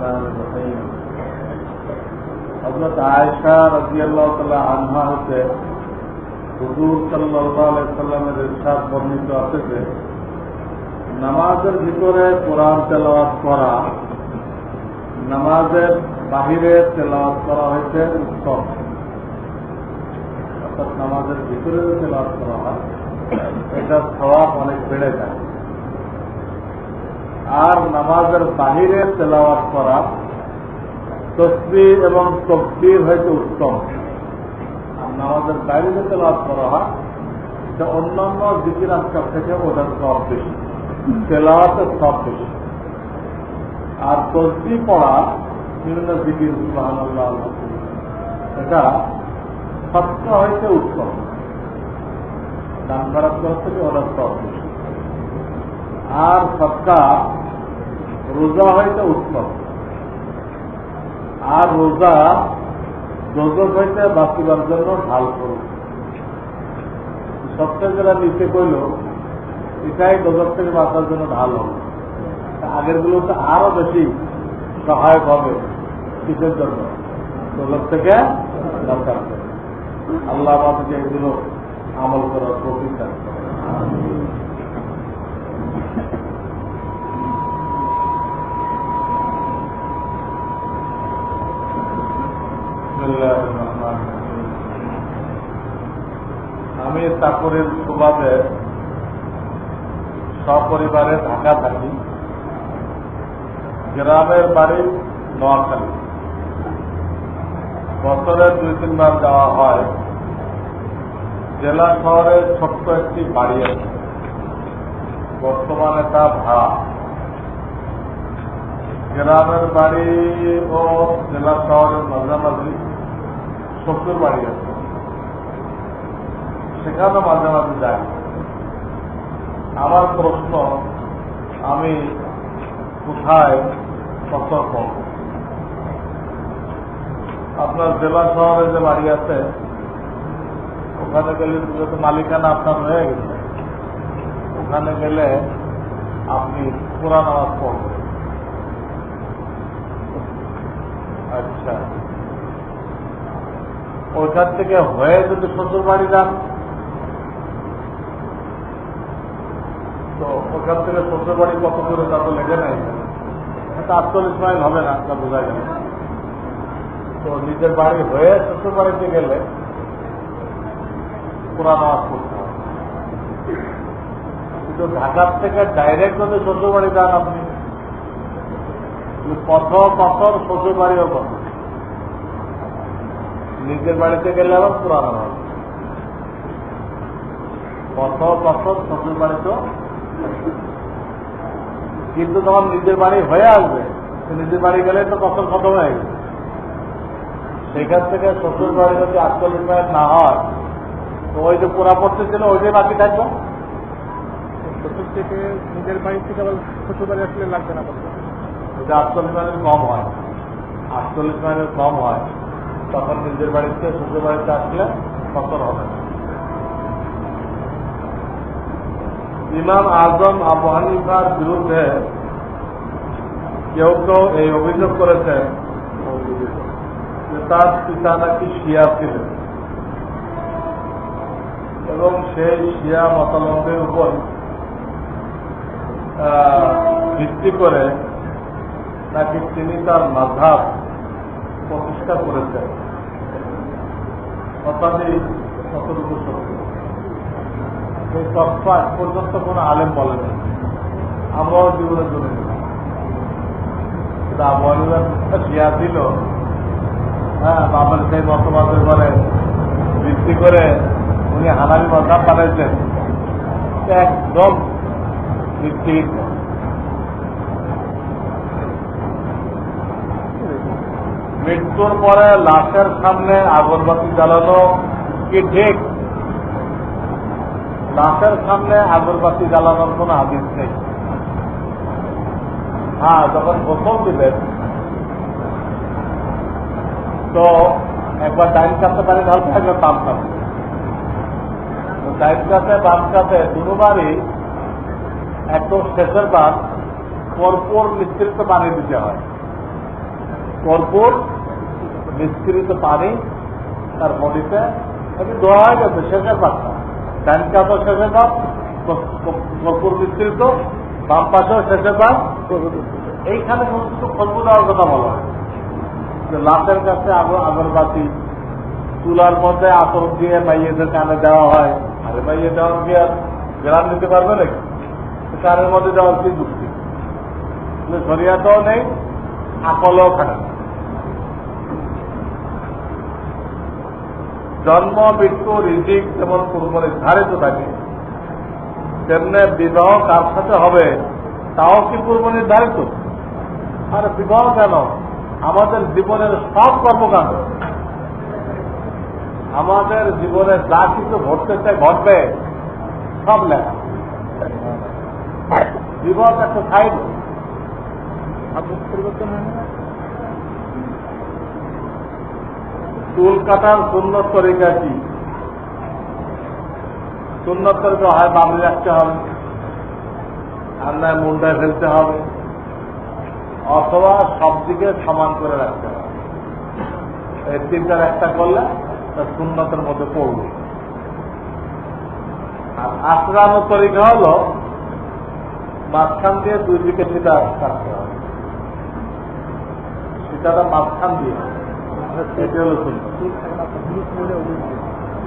الله الرحمن الرحيم হজরত আয়েশা রাজিয়াল্লাহ তালা আনহা হতে হুজুর সাল্লাহ সাল্লামের ইরশাদ বর্ণিত আছে যে নামাজের ভিতরে কোরআন তেলাওয়াত করা নামাজের বাহিরে তেলাওয়াত করা হয়েছে উত্তম অর্থাৎ নামাজের ভিতরে যে তেলাওয়াত করা হয় এটার স্বভাব অনেক বেড়ে যায় আর নামাজের বাহিরে তেলাওয়াত করা তসবি এবং তকবির হয়তো উত্তম। আর নামাজের বাইরে তেলাওয়াত করা হয়, এটা অন্যান্য দিকির আজকাল থেকে ওটার সব বেশি, তেলাওয়াতের সব বেশি। আর তসবি পড়া বিভিন্ন দিকির এটা সবটা হয়তো উত্তম। দান করার থেকে ওটার সব বেশি। আর সবটা রোজা হইতে উত্তম। আর রোজা দোজক হইতে বাঁচিবার জন্য ঢাল করুন। সবচেয়ে যারা নিচে কইল, এটাই দোজক থেকে বাঁচার জন্য ঢাল হবে। আগেরগুলো তো আরও বেশি সহায়ক হবে কিসের জন্য? দোজক থেকে জন্য। আল্লাহ আমাদেরকে এগুলো আমল করার প্রতিষ্ঠা আমি চাকরির সুবাদে সপরিবারে ঢাকা থাকি গ্রামের বাড়ি নোয়াখালী। বছরে দুই, তিনবার যাওয়া হয়। জেলা শহরে ছোট্ট একটি বাড়ি আছে। বর্তমানে তা ভাড়া। গ্রামের বাড়ি ও জেলা শহরের মাঝামাঝি শ্বশুর বাড়ি আছে। সেখানে মাঝে মাঝে যাই। আমার প্রশ্ন, আমি কোথায় সতর্ক? করব আপনার জেলা শহরে যে বাড়ি আছে, ওখানে গেলে যেহেতু মালিকানা আপনার হয়ে গেছে। ওখানে গেলে আপনি পুরা নামাজ পড়বেন। আচ্ছা। ওইখান থেকে হয়ে যদি শ্বশুর বাড়ি যান তো ওখান থেকে শ্বশুর বাড়ি কত দূরে তা তো লেগে নাই। এটা আটচল্লিশ মাইল হবে না, তা বোঝা গেল তো নিজের বাড়ি হয়ে শ্বশুর বাড়িতে গেলে পুরা নামাজ হবে। কিন্তু ঢাকার থেকে ডাইরেক্ট যদি শ্বশুর বাড়ি যান আপনি পথ পথর শ্বশুর বাড়িও কত নিজের বাড়িতে গেলে আবার পুরানো হবে পথ পথর শ্বশুর বাড়িতেও কিন্তু তখন নিজের বাড়ি হয়ে আসবে। নিজের বাড়ি গেলে তো কখন খতম হয়ে গেছে। সেখান থেকে শ্বশুর বাড়ি যদি আটচল্লিশ না হয় তো ওই যে পুরা পড়তে ছিল ওইটাই বাকি থাকবে শ্বশুর থেকে নিজের বাড়ি থেকে আবার শ্বশুর বাড়ি আসলে লাগবে না যদি আটচল্লিশ মাইলের কম হয় আটচল্লিশ মাইলের কম হয় তখন নিজের বাড়িতে শ্বশুর বাড়িতে আসলে কতর হবে না। ইমাম আজম আবু হানিফার বিরুদ্ধে কেউ কেউ এই অভিযোগ করেছেন যে তার পিতা নাকি শিয়া ছিলেন। এবং সেই শিয়া মতামতের উপর ভিত্তি করে নাকি তিনি তার মাধাব প্রতিষ্ঠা করেছেন। কথাটি কতটুকু সত্য। এই তথ্য পর্যন্ত কোন আলেম বলেন আমরাও জীবনে জন্য কিন্তু আবহাওয়া শিয়া দিল। হ্যাঁ বাবার সেই মতবাদের পরে ভিত্তি করে উনি হানাবি মতাব বানাইছেন। একদম ভিত্তিহীন মৃত্যুর পরে লাশের সামনে আগরবাতি জ্বালানো কি ঠিক? লাশের সামনে আগরবাতি জ্বালানোর কোন আদেশ নেই। হ্যাঁ যখন গোসল দিবেন, তো একবার ডাইন কাছে পানি ঢালতে একবার বাম কাছে। ডাইন কাছে, বাম কাছে দুবারই একদম শেষের বার কর্পূর মিশ্রিত পানি দিতে হয়। কর্পূর মিশ্রিত পানি তার বডিতে দেওয়া হয়ে গেছে শেষের পাশটা ডান কাপড় শেষের পাপ কর্পূর মিশ্রিত বাম পাশেও শেষের পাপ এইখানে সমস্ত কল্প দেওয়ার কথা বলা হয়। লাশের কাছে আগর, আগরবাতি, চুলার মধ্যে আতর দিয়ে মাইয়েদের কানে দেওয়া হয়। আরে মাইয়ে দেওয়ার কি আর গ্রাম নিতে পারবে নাকি? কানের মধ্যে দেওয়ার কি যুক্তি? সরিয়াতেও নেই, আকলও না জন্ম, মৃত্যু, রিজিক যেমন পূর্ব নির্ধারিত থাকে, তেমনি বিবাহ কার সাথে হবে তাও কি পূর্ব নির্ধারিত আর বিবাহ কেন? আমাদের জীবনের সব কর্মকাণ্ড। আমাদের জীবনে যা কিছু ঘটতে চায় ঘটবে, সব লেখা। বিবাহ একটা সাইড। পরিবর্তন হয় না চুল কাটার সুন্নত তরিকা কি? সুন্নত তরিকা হয় বাবরি রাখতে হবে আর নয় মুন্ডায় ফেলতে হবে, অথবা সব দিকে সমান করে রাখতে হবে। এই তিনটার একটা করলে তা সুন্নতের মধ্যে পড়বে। আর আশ্রানোর তরিকা হলো মাঝখান দিয়ে দুই দিকে সেটা কাটতে হবে। সেটাটা মাঝখান দিয়ে।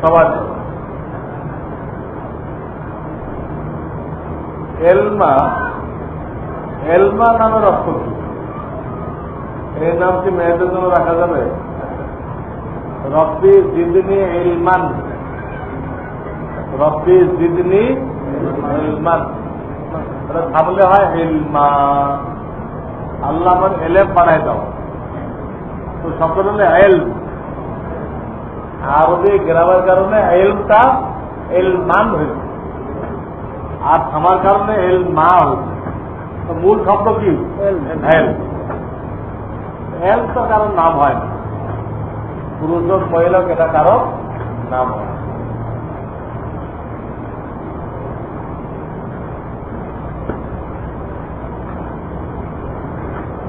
সবার। এলমা এলমা নামের অর্থ কি এই নাম কি মেয়েদের জন্য রাখা যাবে। জিদনি এলমান রব্বি জিদনি এলমান থামলে হয় এলমা আল্লাহ আমার এলেম বানাই দাও। তো শব্দ হলে এলম আরবি গ্রামের কারণে এলটা এল মান হয়েছে আর থামার কারণে এল মা হয়েছে তো মূল শব্দ কি? এল। এল এল তো কারণ নাম হয় না। পুরুষ হোক এটা কারও নাম হয়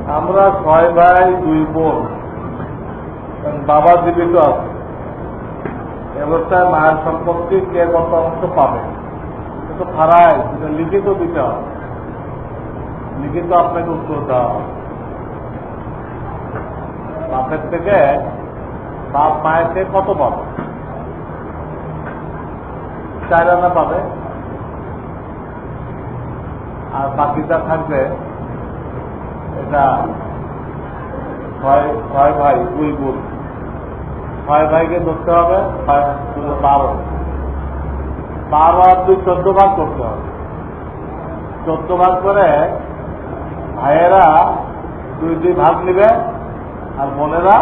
আমরা ছয় ভাই দুই বোন। কারণ বাবা জীবিত আছে। অবস্থায় মায়ের সম্পত্তি কে কত অংশ পাবে? কিন্তু ফারায় সেটা লিখিত দিতে হবে। লিখিত আপনাকে উত্তর দেওয়া হবে। বাপের থেকে বাপ মায়ের থেকে কত পাবে? চার আনা পাবে। আর বাকিটা থাকবে, এটা ছয় ছয় ভাই, দুই বোন। ছয় ভাইকে ধরতে হবে বারো। বারো আর দুই চোদ্দ ভাগ করতে হবে। চোদ্দ ভাগ করে ভাইয়েরা দুই দুই ভাগ নিবে আর বোনেরা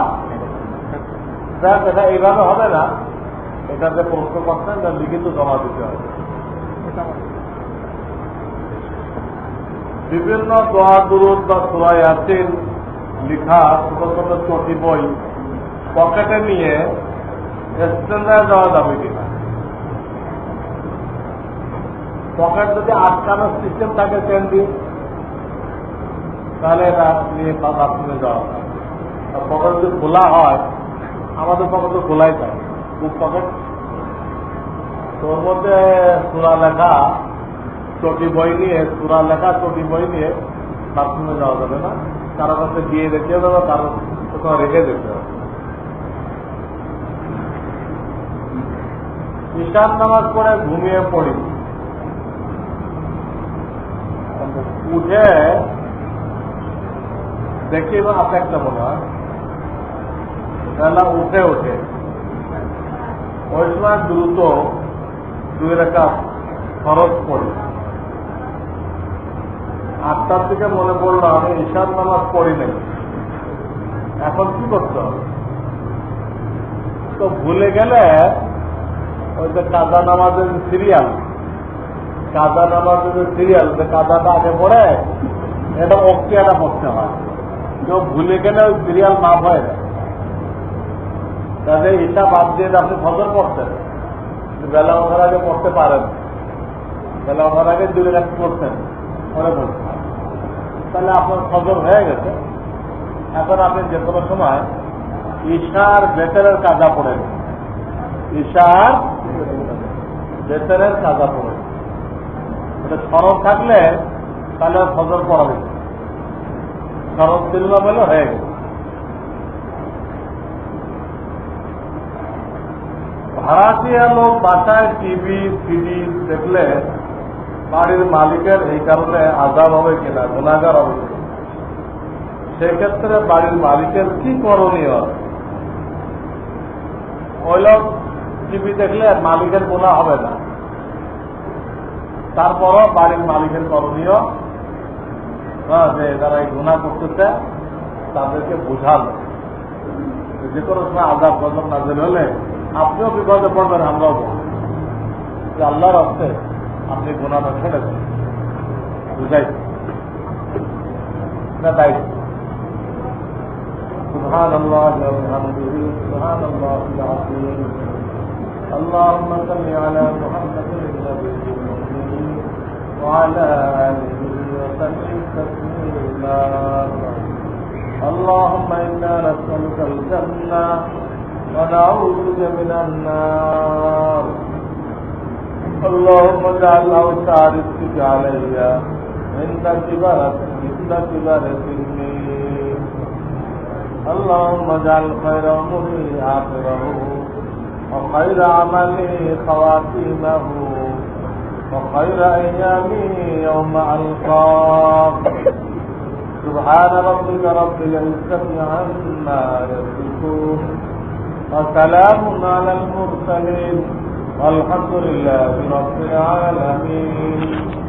এটা এইভাবে হবে না। এটা যে প্রশ্ন করছেন, এটা লিখিত জমা দিতে হবে। বিভিন্ন দোয়া, দুরুদ বা সোয়াই আসিন লিখা, ছোট ছোট চটি বই পকেটে নিয়ে স্ট্যান্ডার্ড দেওয়া যাবে কিনা পকেট যদি আটকানোর সিস্টেম থাকে দিয়ে তাহলে এটা নিয়ে বাথরুমে যাওয়া যায় পকেট যদি খোলা হয়, আমাদের পকেট তো খোলাই থাকে বুক পকেট। তোর মধ্যে সুরা লেখা, চটি বই নিয়ে, সুরা লেখা, চটি বই নিয়ে বাথরুমে যাওয়া যাবে না। কারও কাছে গিয়ে রেখে দেবে, কারও কোথাও রেখে যেতে হবে ঈশান নামাজ পড়ে ঘুমিয়ে পড়ি। উঠে দেখি আপনি একটা মনে হয়। বেলা উঠে ওই সময় দ্রুত দুই রেখা খরচ পড়ি। আটটার থেকে মনে পড়ল আমি ঈশান নামাজ পড়ি নাই। এখন কি করতে হবে? তো ভুলে গেলে ওই যে কাজা নামাজের সিরিয়াল কাজা নামাজের সিরিয়াল যে কাজাটা আগে পড়ে, এটা অক্তিয়াটা পড়তে হয়। কেউ ভুলে গেলে ওই সিরিয়াল মাপ হয়ে না তাহলে এটা বাদ দিয়ে আপনি ফসল পড়তেন বেলা ওঠার আগে পড়তে পারেন। বেলা ওঠার আগে দুই রাত পড়তেন পরে পড়তেন তাহলে আপনার খবর হয়ে গেছে। এখন আপনি যে কোনো সময় ঈশার বেতনের কাজা পড়েন। ঈশার বেতনের কাজা পড়েন এটা স্মরণ থাকলে তাহলে ফজর পড়া না। বলে হয়ে গেছে ভাড়াটিয়া লোক বাসায় টিভি, সিডি দেখলে বাড়ির মালিকের এই কারণে আজাব হবে কিনা গুণাগার হবে সেক্ষেত্রে বাড়ির মালিকের কি করণীয়? ওই লোক টিভি দেখলে মালিকের গুণা হবে না তারপরও বাড়ির মালিকের করণীয় হ্যাঁ, যে যারা এই গুণা করতেছে তাদেরকে বুঝানো যে কোনো সময় আজাব গজব নাজেল হলে আপনিও বিপদে পড়বেন আমরাও পড়ব যে আল্লাহর হস্তে আপনি গুণাটা ছেড়ে দেন বুঝাই না দায়িত্ব سبحان الله وبحمده سبحان الله العظيم اللهم صل على محمد النبي الأمي وعلى آله وسلم تسليما اللهم إنا نسألك الجنة ونعوذ بك من النار اللهم اجعل أوسع رزقك علي عند كبر عند كبر سني اللهم اجعل خير أمري آخره وخير عملي خواتيمه وخير أيامي يوم ألقاك سبحان ربك رب العزة عما يصفون. وسلام على المرسلين. والحمد لله رب العالمين.